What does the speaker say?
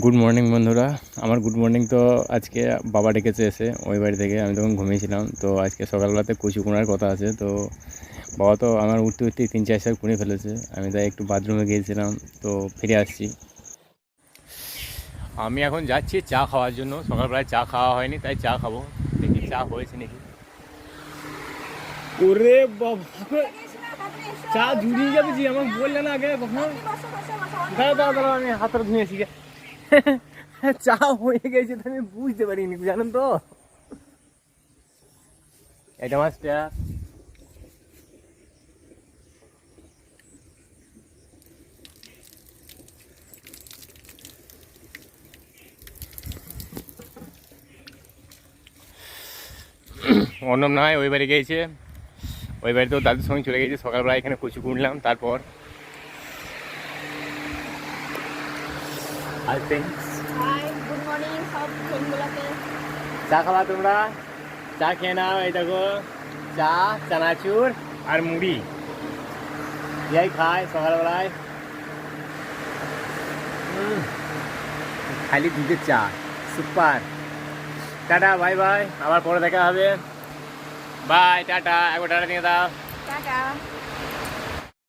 Good morning বন্ধুরা। আমার good morning তো আজকে বাবা ডেকেছে এসে ওই বাড়ি থেকে। আমি তখন ঘুমিয়েছিলাম। তো আজকে সকালবেলাতে কচু কোনার কথা আছে। তো বাবা তো আমার উঠতে উঠতেই তিন চার সার কুড়ে ফেলেছে। আমি তাই একটু বাথরুমে গিয়েছিলাম। তো ফিরে আসছি। আমি এখন যাচ্ছি চা খাওয়ার জন্য। সকালবেলায় চা খাওয়া হয়নি তাই চা খাব। দেখি চা হয়েছে নাকি। ওরে বাবা চা জুড়িয়ে যাবে জি আমার বললে না আগে কখন? দাঁড়া দাঁড়া দাঁড়া আমি হাতটা ধুয়েছি গে। চা হয়ে গেছে আমি বুঝতে পারিনি, জানেন তো? এটা মাছটা। অন্যম নয় ওই বাড়ি গিয়েছে। ওই বাড়িতেও দাদুর সঙ্গে চলে গেছে সকালবেলা এখানে কচু কুড়লাম তারপর আর থ্যাংকস হাই গুড মর্নিং সব ফ্রেন্ডগুলোকে চা খাওয়া তোমরা? চা খেয়ে নাও এই দেখো। চা চানাচুর আর মুড়ি। ইয়াই খায় সকালবেলায়। খালি দুধের চা। সুপার। Tata bye bye. আবার পরে দেখা হবে। By tata. একবার টাটা দিয়ে দাও। টাটা।